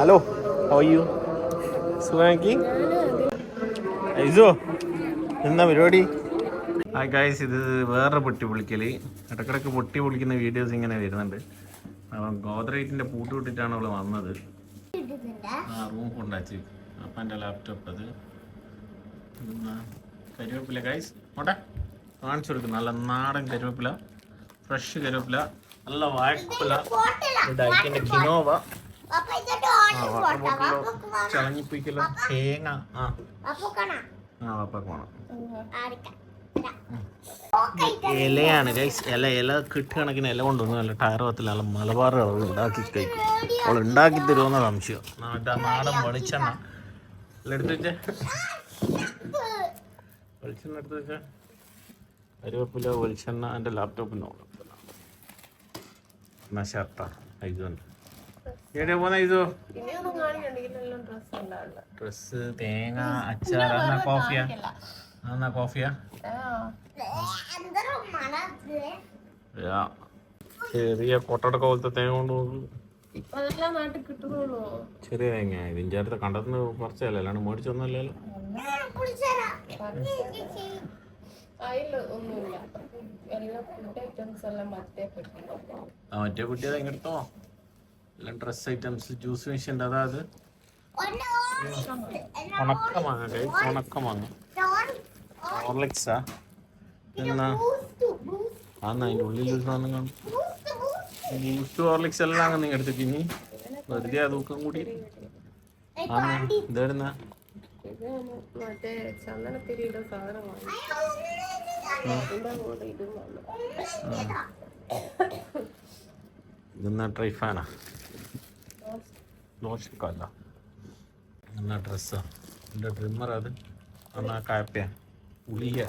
Hello അയ്യോ സുഖമാക്കി ഐസോ എന്താ പരിപാടി? ആ ഗായ്സ് ഇത് വേറെ പൊട്ടി പൊളിക്കൽ ഇടക്കിടക്ക് പൊട്ടി പൊളിക്കുന്ന വീഡിയോസ് ഇങ്ങനെ വരുന്നുണ്ട്. അപ്പം ഗോദ്രേറ്റിന്റെ പൂട്ട് വിട്ടിട്ടാണ് അവൾ വന്നത്. ആ റൂം കൊണ്ടാച്ച് അപ്പം എന്റെ ലാപ്ടോപ്പ് അത് കരിവേപ്പില. ഗൈസ് ഓട്ടെ. കാണിച്ചു കൊടുക്കും. നല്ല നാടൻ കരിവേപ്പില. ഫ്രഷ് കരിവേപ്പില. നല്ല വാഴക്കുല. ഡയറ്റിന്റെ കിനോവ. ചളങ്ങിപ്പിക്കലോ തേങ്ങ ആ. ആ വാപ്പാക്ക് വേണം ഇലയാണ് ഗൈസ് ഇല ഇല കിട്ടുകണക്കിന് ഇല കൊണ്ടുവന്ന് നല്ല ടയർ പത്തില്ല നല്ല മലബാർ അവൾ ഉണ്ടാക്കി കഴിക്കും. അവൾ ഉണ്ടാക്കി തരുമെന്ന സംശയം. നാട്ടാ നാടൻ വെളിച്ചെണ്ണ. എല്ലാം എടുത്ത് വെച്ചേ. വെളിച്ചെണ്ണ എടുത്ത് വെച്ചേ. കരുവേപ്പില വെളിച്ചെണ്ണ എന്റെ ലാപ്ടോപ്പിന് എന്നാ ഷർട്ടാ ഇതുണ്ട് എവിടെയാ പോന്ന ഇതോ ഇനിയൊന്നും കാണിക്കണ്ടെങ്കിലും ഡ്രസ് തേങ്ങ അച്ചാർ എന്നാ കോഫിയാ എന്നാ കോഫിയാ യാ. ചെറിയ കൊട്ടടക്ക പോലത്തെ തേങ്ങ കൊണ്ട് നോക്ക്. ചെറിയ തേങ്ങ ഇതിന്റെ അടുത്ത് കണ്ടത്തിന് കുറച്ചല്ലേ അല്ലാണ്ട് മേടിച്ചൊന്നുമല്ലല്ലോ. അതിൽ ഒന്നുമില്ല. എല്ലാ ഫുഡ് ഐറ്റംസ് എല്ലാം മറ്റേ പെട്ടിട്ടുണ്ടോ ആ മറ്റേ എല്ലാം ഡ്രസ് ഐറ്റംസ് ജ്യൂസ് മെഷീൻ അതായത് ഉണക്കമാങ്ങ കൈ ഉണക്ക മാങ്ങ ഹോർലിക്സാ എന്നാ? ആ അതിന്റെ ഉള്ളിൽ ഒരു സാധനം കാണും. ബൂസ്റ്റ് ഹോർലിക്സ് എല്ലാം അങ്ങ് നിങ്ങൾ എടുത്തിട്ട് ഇനി വെറുതെ അതൂക്കം തൂക്കം കൂടി. ആ ഇതായിരുന്ന ഇത് മറ്റേ ചന്ദനത്തിരിയുടെ സാധനം വാങ്ങി ഇതിന്റെ കൂടെ ഇതും വന്നു ഇതെന്നാ ട്രൈഫാനാ ലോഷക്കല്ല എന്നാ ഡ്രസ്സാ എന്റെ ട്രിമ്മർ അത്? എന്നാ കാപ്പിയ? പുളിയ.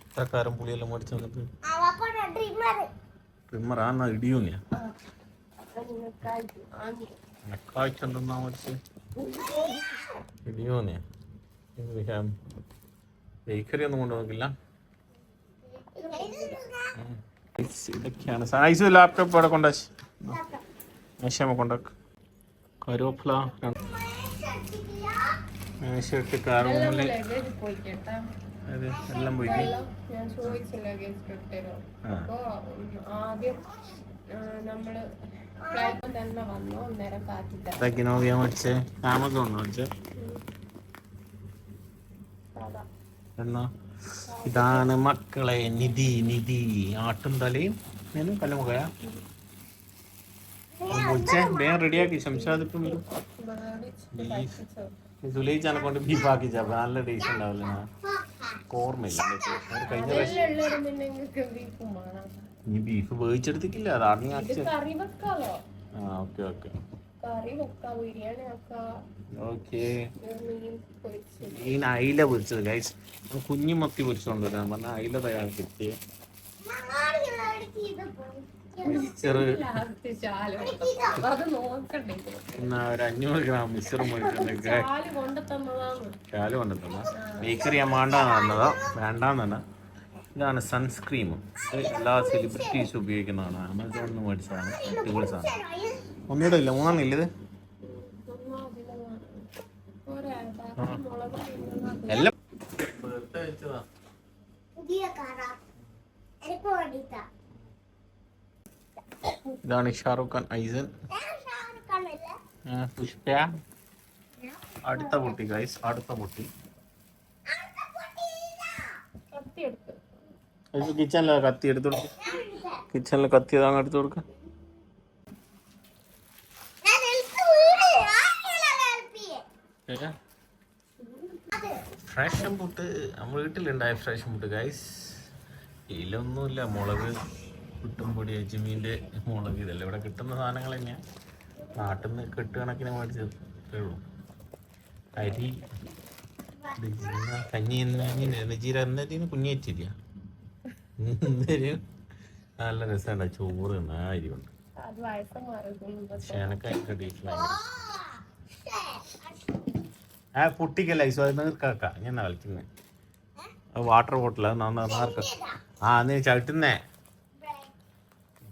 ഇത്രക്കാരം പുളിയെല്ലാം മേടിച്ച് വന്നിട്ട്? ട്രിമ്മർ ആ? എന്നാ ഇടിയൂന്നിയാ അപ്പൊ നിങ്ങൾക്കായിട്ട് വാങ്ങി എനക്കാഴ്ചണ്ടെന്നാ മേടിച്ച് ഇടിയൂന്നിയാ ബേക്കറി ഒന്നും കൊണ്ടുപോകില്ല ഇതൊക്കെയാണ്. ഐസു ലാപ്ടോപ്പ് അവിടെ കൊണ്ടാച്ച് മേശമ്മ കൊണ്ടാക്ക് കരുവേപ്പില മേശ ഇട്ട് കാറുമുള്ളിൽ ലഗേജ് പോയി കേട്ടാ അതെ എല്ലാം പോയി. ആദ്യം നമ്മൾ ഫ്ലൈറ്റ് തന്നെ വന്നു അന്നേരം കാത്തിട്ട് ആമസോൺ മേടിച്ചേ. എന്നാ ഇതാണ് മക്കളെ നിധി നിധി. ആട്ടും തലയും ഞാനും കല്ലുമുഖയാ വിളിച്ചേ വേഗം റെഡിയാക്കി. ശംഷാദ് ഇപ്പം വരും വേടിച്ചിട്ട് കഴിപ്പിച്ചോ സുലയിച്ചാനെ കൊണ്ട് ബീഫ് ആക്കിച്ച അപ്പൊ നല്ല ടേസ്റ്റ് ഉണ്ടാവില്ല? ഓർമ്മയില്ല എന്നിട്ട് അവർ കഴിഞ്ഞ പ്രാവശ്യം. എല്ലാം പിന്നെ നിങ്ങൾക്ക് ബീഫും വേണം. നീ ബീഫ് വേവിച്ചെടുത്തിക്കില്ല അത് ആദ്യം ആക്കിച്ച ആ ഓക്കെ ഓക്കെ. കറി വെക്കാം ബിരിയാണി വെക്കാം ഓക്കെ. ഇത് മീൻ പൊരിച്ച് മീൻ അയില പൊരിച്ചത്. ഗൈസ് കുഞ്ഞു മത്തി പൊരിച്ചോണ്ട് വരാൻ പറഞ്ഞ അയില തയ്യാറാക്കി മിക്സറ് ഒരു അഞ്ഞൂറ് ഗ്രാം മിക്സർ മേടിച്ചിട്ടുണ്ട് കാൽ കൊണ്ടെത്തന്ന. ബേക്കറി ഞാൻ വേണ്ടാന്ന് പറഞ്ഞതാ. വേണ്ടാന്ന് തന്നെ ഇതാണ് സൺസ്ക്രീം എല്ലാ സെലിബ്രിറ്റീസും ഉപയോഗിക്കുന്നതാണ്. ആമസോണിൽ നിന്ന് മേടിച്ചതാണ്. അടിപൊളി സാധനം. ഒന്നുകൂടെ ഇല്ല മൂന്നെണ്ണം ഇല്ല ഇത്. ഒന്നും അതിലൊന്നും പോരാ, ബാക്കി മുളക് തിന്നുന്നത് എല്ലാം ഇതാണ് ഷാറുഖ് ഖാൻ ഐസൻ പുഷ്പ അടുത്ത പൊട്ടി ഗൈസ് അടുത്ത പൊട്ടി. ഐസ് കിച്ചണിലെ കത്തി എടുത്തു കൊടുക്ക. കിച്ചണിൽ കത്തി അതാണ് എടുത്തു കൊടുക്ക. ഫ്രഷ് മുട്ട് നമ്മൾ വീട്ടിലുണ്ടായ ഫ്രഷ് മുട്ട് ഗൈസ് ഇതിലൊന്നുമില്ല മുളക് പുട്ടും പൊടി അജ്മീന്റെ മുളക് ഇതല്ല ഇവിടെ കിട്ടുന്ന സാധനങ്ങൾ തന്നെയാണ് നാട്ടിൽ നിന്ന് കെട്ടുകണക്കിന് മേടിച്ചു ഉള്ളൂ. അരി കഞ്ഞി നജീര എന്നതിന് കുഞ്ഞേറ്റില്ല നല്ല രസമുണ്ട്. ചോറ് ആ അരി വയസ്സന്മാരൊന്നും പക്ഷെ എനക്ക് അതിന്റെ ടേസ്റ്റ് ഭയങ്കര ആ പൊട്ടിക്കല്ല ഐസോ അത് നീർക്കാക്ക ഞാൻ കളിക്കുന്നേ? വാട്ടർ ബോട്ടിൽ അത് നന്നാ നീർക്ക ആ നീ ചവിട്ടുന്നേ.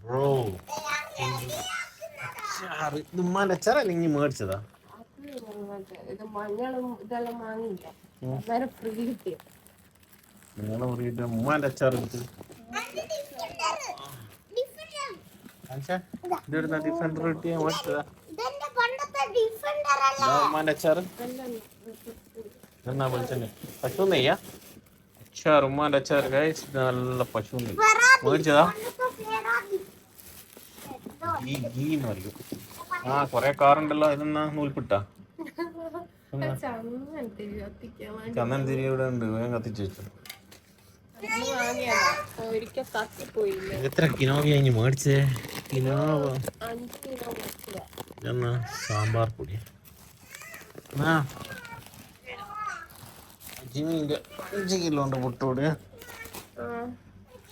ബ്രോ. അച്ചാറ്. ഇത് ഉമ്മാന്റെ അച്ചാർ അല്ലെങ്കിൽ മേടിച്ചതാ? നിങ്ങൾ പറയിട്ട് ഉമ്മാന്റെ അച്ചാർ എടുത്ത്. ഇതെടുത്ത ഡിഫറെന്റ് മേടിച്ചതാ. ഉമ്മാന്റെ അച്ചാർ എന്നാ വിളിച്ചന്നെ പശു നെയ്യാ അച്ചാർ ഉമ്മാന്റെ അച്ചാർ ഗൈസ് നല്ല പശു നെയ്യ് മേടിച്ചതാ ഈ പേരാ ഗീ ഗീ എന്ന് പറയും ആ കൊറേ കാറുണ്ടല്ലോ ഇതെന്നാ നൂൽപ്പിട്ടാ ചന്ദൻ തിരി ഇവിടെ ഉണ്ട്. വേഗം കത്തിച്ചു വെച്ചു. എത്ര കിനോവ കഴിഞ്ഞ് മേടിച്ചേ? കിനോവ. എന്നാ സാമ്പാർ പൊടി. അഞ്ച് കിലോ ഉണ്ട് പുട്ടുപൊടി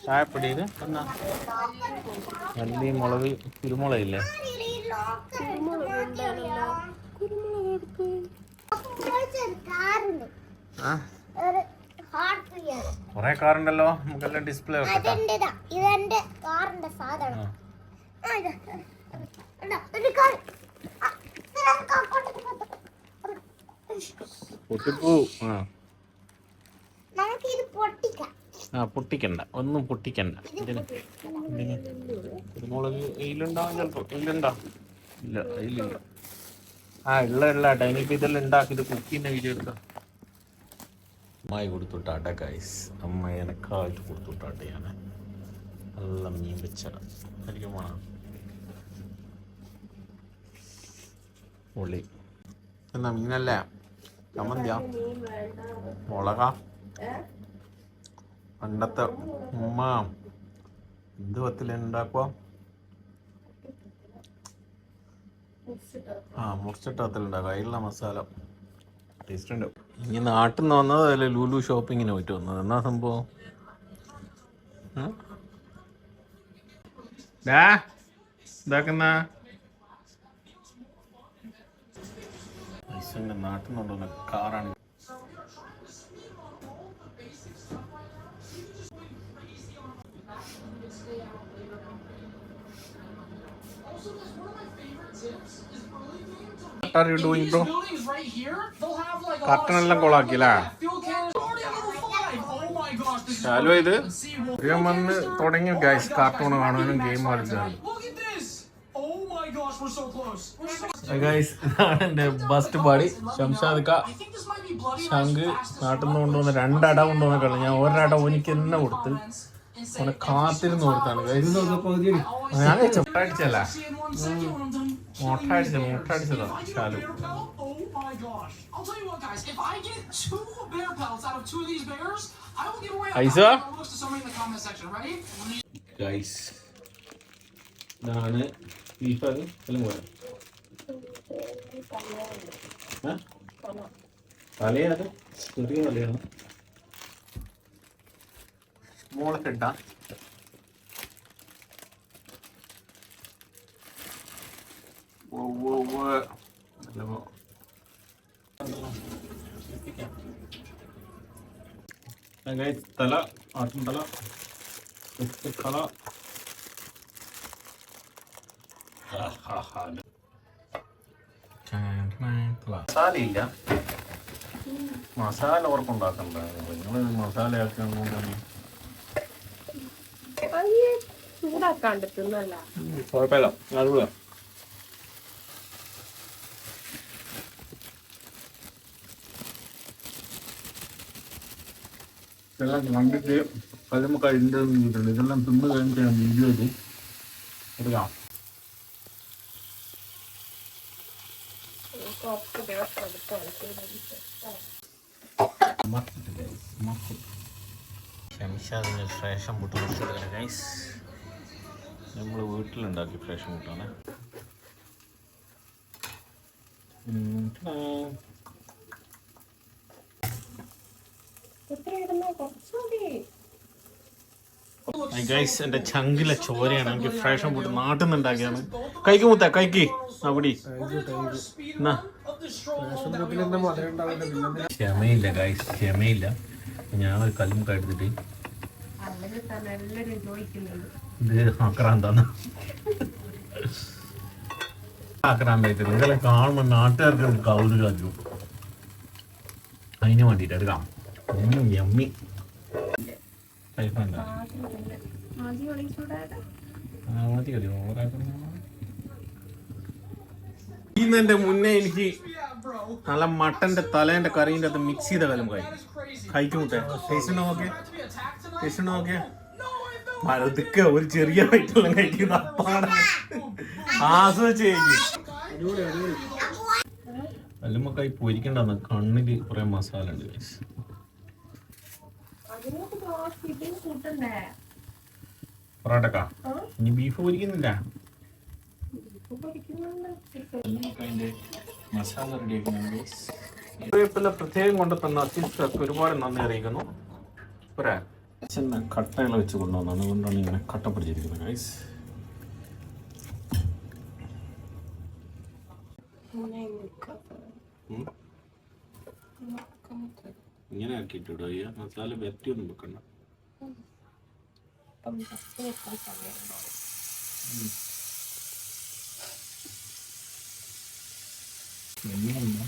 ചായപ്പൊടി എന്നാ? മല്ലി മുളക് കുരുമുളക് ഇല്ലേ? കുരുമുളക് എടുക്ക് കാറുണ്ട് ആ? കൊറേ കാറുണ്ടല്ലോ. നമുക്കെല്ലാം ഡിസ്പ്ലേ വെക്കട്ടെ അതെന്റേതാ? ഇതെന്റെ കാറിന്റെ സാധനം. ആ, ഇത്. ഇതാ, ഇത് ഇത് പൊട്ടിക്കണ്ട. ഒന്നും പൊട്ടിക്കണ്ട. കുരുമുളക് ഇതിലുണ്ടാവും ചിലപ്പോ. ഇതിലുണ്ടോ ഇല്ല ഇതിലില്ല ആ ഉള്ള ഉള്ള. ഡൈനിങ് ഇതെല്ലാം ഉണ്ടാക്കിയത് കുക്കിന്റെ വീഡിയോ എടുക്കാം അമ്മായി കൊടുത്തുട്ടാട്ടെ ഗൈസ് അമ്മ എനക്കായിട്ട് കൊടുത്തുവിട്ടാട്ടെ ഞാൻ നല്ല മീൻ വെച്ചട എനിക്ക് വേണം ഉള്ളി എന്നാ മീനല്ലേ? ചമ്മന്തിയാ? മുളക? പണ്ടത്തെ ഉമ്മ. എന്ത് പത്തില ഉണ്ടാക്കുക ആ മുറിച്ചിട്ട് പത്തിലുണ്ടാക്കുക അതിലുള്ള മസാല. ടേസ്റ്റ് ഉണ്ട് ഇനി നാട്ടിൽ നിന്ന് വന്നത് അതിൽ ലൂലു ഷോപ്പിങ്ങിന് പോയിട്ട് വന്നത്? എന്നാ സംഭവം? ഇതാക്കുന്ന? നാട്ടിൽ നിന്നുണ്ടോ കാറാണ്. What are you doing, bro? Curtain എല്ലാം ഹലോ ഇത്? വന്ന് തുടങ്ങി ഗൈസ് കാർട്ടൂൺ കാണാനും ഗെയിം കളിച്ചാണ് ബസ്റ്റ് പാടി ശംസാദ് ശംഖ് നാട്ടിൽ നിന്ന് കൊണ്ടുവന്ന രണ്ടട കൊണ്ടുവന്ന കളി. ഞാൻ ഒരട എനിക്ക് തന്നെ കൊടുത്ത് കാത്തിരുന്ന് കൊടുത്താണ് ഞാൻ ചെപ്പാടിച്ചല്ല Done. മുട്ടടിച്ചത് മുട്ടടിച്ചതാ ശാലു Bear pelt? Oh my gosh. I'll tell you what, guys. If I get two bear pelts out of two of these bears, I will give away a Aisa? $1,000 to somebody in the comment section. Ready? Guys ഇതാണ് beef അത് എല്ലാം പോരാ തലയത് ചെറിയ തലയാണ് മോളൊക്കെ ഇട്ടാ തല ആട്ടും തല തല. മസാല ഇല്ല മസാല ഉറപ്പുണ്ടാക്കണ്ട നിങ്ങൾ മസാല അയ്യേ ചൂടാക്കാണ്ട് തിന്നല്ല കുഴപ്പമില്ല. അതുകൂടെ ഇതെല്ലാം കണ്ടിട്ട് കല്ലുമ്പ കഴിഞ്ഞിട്ടുണ്ട് ഇതെല്ലാം തിന്ന് കഴിഞ്ഞിട്ട് ഞാൻ വീഡിയോ ഇത് എടുക്കാം. ഷംഷാദിന് ഫ്രേഷം പുട്ട് കൊടുത്തെടുക്കണം ഗൈസ് നമ്മൾ വീട്ടിലുണ്ടാക്കി ഫ്രേഷൻ പുട്ടാണ് ഗൈസ് എന്റെ ചങ്കിലെ ചോരയാണ്. എനിക്ക് ഫ്രേഷം പോട്ട് നാട്ടിൽ നിന്ന് ഉണ്ടാക്കിയാണ് കൈക്ക് മുത്ത കൈക്ക് അവിടെ ക്ഷമയില്ല ഗൈസ് ക്ഷമയില്ല. ഞാൻ ഒരു കല്ലും ചോദിക്കുന്നുണ്ട് ഇത് ആക്രാന്താണ് ആക്രാന്തായിട്ടില്ല നിങ്ങളെ കാണുമ്പോൾ നാട്ടുകാർക്ക് ഒരു കൗതുകാക്കും അതിന് വേണ്ടിയിട്ട് എടുക്കാം യമ്മി ആ, മതി മതി. ഇന്നെന്റെ മുന്നേ എനിക്ക് നല്ല മട്ടന്റെ തലേന്റെ കറീന്റെ അത് മിക്സ് ചെയ്ത കലം കഴിക്കും മുട്ടേ ടേസ്റ്റ് നോക്കിയേ? ടേസ്റ്റ് നോക്കിയേ? പലതൊക്കെ ഒരു ചെറിയ വയറ്റെല്ലാം കഴിക്കുന്ന അപ്പാടെ ആസ്വദിച്ച് കഴിക്കും. അല്ലുമ്മക്കായി പൊരിക്കണ്ടെന്ന് കണ്ണിൽ കുറെ മസാല ഉണ്ട് പൊറോട്ടക്കാ? ഇനി ബീഫ് പൊരിക്കുന്നില്ല. മസാല പ്രത്യേകം കൊണ്ട് തന്ന അസിസ്റ്റർക്ക് ഒരുപാട് നന്ദി അറിയിക്കുന്നു. പോരാ? ചെന്ന കട്ടകൾ വെച്ച് കൊണ്ടുവന്നാണ്. അതുകൊണ്ടാണ് ഇങ്ങനെ കട്ട പിടിച്ചിരിക്കുന്നത് ഗൈസ് ഇങ്ങനെ ആക്കിയിട്ടിടോ ഈ മസാല വരട്ടിയൊന്നും വെക്കണ്ട. ഇപ്പം ഫസ്റ്റ് വെക്കാൻ സമയമുണ്ടോ എന്നാ തന്നെ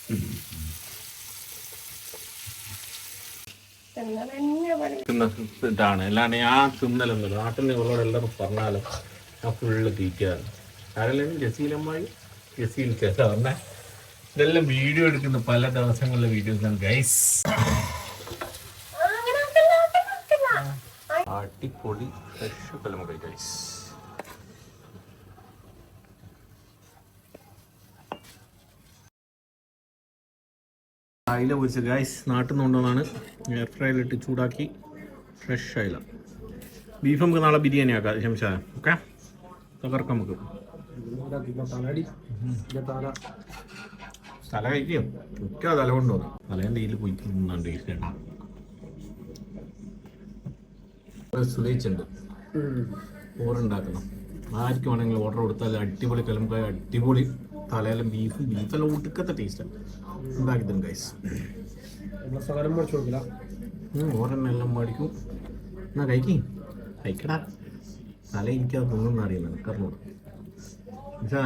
പണി തിന്ന ഇതാണ്. അല്ലാണ്ട് ഞാൻ തിന്നലൊന്നുമില്ല. നാട്ടിൽ എല്ലാവരും പറഞ്ഞാലും ഞാൻ ഫുള്ള് തീറ്റാണ്. ആരെല്ലാം ജസീലമ്മായി ജസീൽ ചേർന്ന ഇതെല്ലാം വീഡിയോ എടുക്കുന്ന പല ദിവസങ്ങളിലെ വീഡിയോസ് ഗൈസ്. അടിപൊളി ഫ്രഷ് കലമുകൈ ഗൈസ് അയില പൊരിച്ച ഗൈസ് നാട്ടിൽ നിന്ന് കൊണ്ടുവന്നാണ്. എയർ ഫ്രൈയിലിട്ട് ചൂടാക്കി ഫ്രഷ് അയില. ബീഫ് നമുക്ക് നാളെ ബിരിയാണി ആക്കാം ശംഷാ ഓക്കെ തകർക്കാം നമുക്ക്. തല കഴിക്കും. ഒക്കെ തല കൊണ്ടുവന്നു തലേന്റെ ഇതിൽ പോയി തിന്നാണ്ട് ഇരിക്കണം സുലയിച്ചുണ്ട് ഓറുണ്ടാക്കണം ആർക്കും വേണമെങ്കിലും ഓർഡർ കൊടുത്താൽ അടിപൊളി കിളമ്പ അടിപൊളി തലയിലും ബീഫും ബീഫെല്ലാം ഒടുക്കത്തെ ടേസ്റ്റാണ് ഉണ്ടാക്കി തരും ഗൈസ് ഓരെണ്ണെല്ലാം മേടിക്കും. എന്നാ കഴിക്കി. കഴിക്കടാ. തല എനിക്കത് തിന്നുന്ന അറിയുന്നത് എനിക്കറിഞ്ഞൂടെ മനസ്സിലാ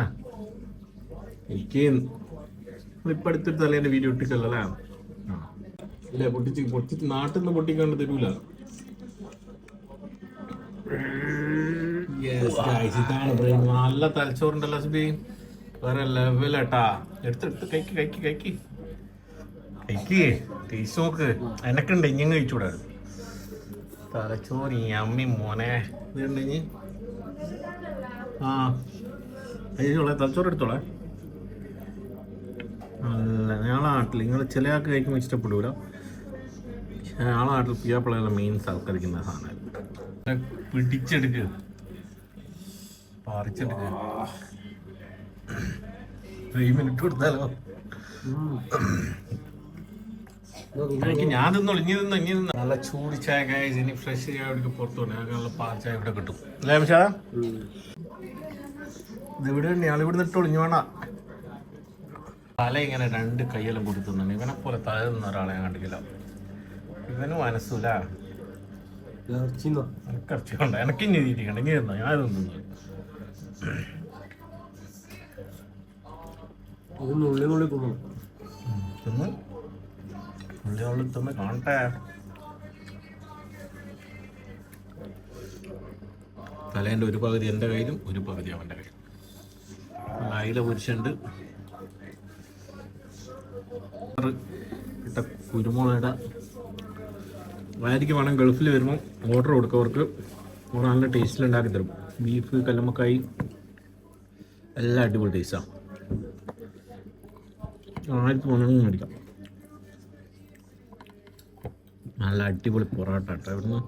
എനിക്ക് ഇപ്പം അടുത്തൊരു തലേന്റെ വീഡിയോ ഇട്ടിക്കല്ലേ ആ. ഇല്ല പൊട്ടിച്ച് പൊട്ടിച്ച് നാട്ടിൽ നിന്ന് പൊട്ടിക്കാണ്ട് തരൂല. നല്ല തലച്ചോറുണ്ടല്ലോ സുബി വേറെ ലെവലട്ടാ എടുത്തെടുത്ത് കൈക്ക് കൈക്ക് കൈക്ക്. കൈക്ക്. ടേസ്റ്റ് നോക്ക്. എനക്കുണ്ട് ഇങ്ങനെ കഴിച്ചൂടാ. തലച്ചോറി അമ്മി മോനെ. ഇതുണ്ടെങ്കിൽ ആ. കഴിച്ചോളെ തലച്ചോറ് എടുത്തോളെ. അല്ല ഞങ്ങളെ നാട്ടിൽ നിങ്ങൾ ചില ആൾക്ക് കഴിക്കുമ്പോൾ ഇഷ്ടപ്പെടൂല. പക്ഷേ ഞങ്ങളെ നാട്ടിൽ പിയാപ്പിള്ള മെയിൻസ് സൽക്കരിക്കുന്ന സാധനം. പിടിച്ചെടുക്ക്. പറിച്ചെടുക്ക്. ഫ്രെയിമിൽ മിനിറ്റ് കൊടുത്താലോ എനിക്ക് ഞാൻ തിന്നോളൂ ഇനി തിന്നോ ഇനി തിന്നോ നല്ല ചൂട് ചായ കായ ഇനി ഫ്രഷ് ചായ ഇവിടെ പുറത്തു പോകണം ഞങ്ങൾക്ക് നല്ല പാൽ ചായ ഇവിടെ കിട്ടും. അല്ലേ മിഷാ ഇത് ഇവിടെ ഉണ്ട്. ഞാൻ ഇവിടെ നിട്ടോളൂ ഇനി വേണ്ട തല ഇങ്ങനെ രണ്ട് കൈയെല്ലാം കൊടുത്തുന്നുണ്ട് ഇവനെ പോലെ തല തിന്ന ഒരാളെ ഞാൻ കണ്ടിട്ടില്ല. ഇവന് മനസ്സൂല. എനിക്കറച്ചു കൊണ്ട് എനിക്ക് ഇനി തീറ്റിക്കണ്ട ഇനി തിന്നോ ഞാൻ തിന്നു തിന്ന്? ഉള്ളി തിന്ന് കാണട്ടെ. തലേന്റെ ഒരു പകുതി എന്റെ കയ്യിലും ഒരു പകുതി അവന്റെ കയ്യിലും. അയില പൊരിച്ചുണ്ട് ഇട്ട കുരുമുളകിട. വയറ്റിക്ക് വേണം ഗൾഫിൽ വരുമ്പോൾ ഓർഡർ കൊടുക്കും അവർക്ക് അവർ നല്ല ടേസ്റ്റിൽ ഉണ്ടാക്കി തരും. ബീഫ് കല്ലുമ്മക്കായി എല്ലാം അടിപൊളി ടേസ്റ്റാണ് ആയിരത്തി പന്ത്രണ്ട് മേടിക്കാം. നല്ല അടിപൊളി പൊറോട്ട കേട്ടോ ഇവിടുന്ന്.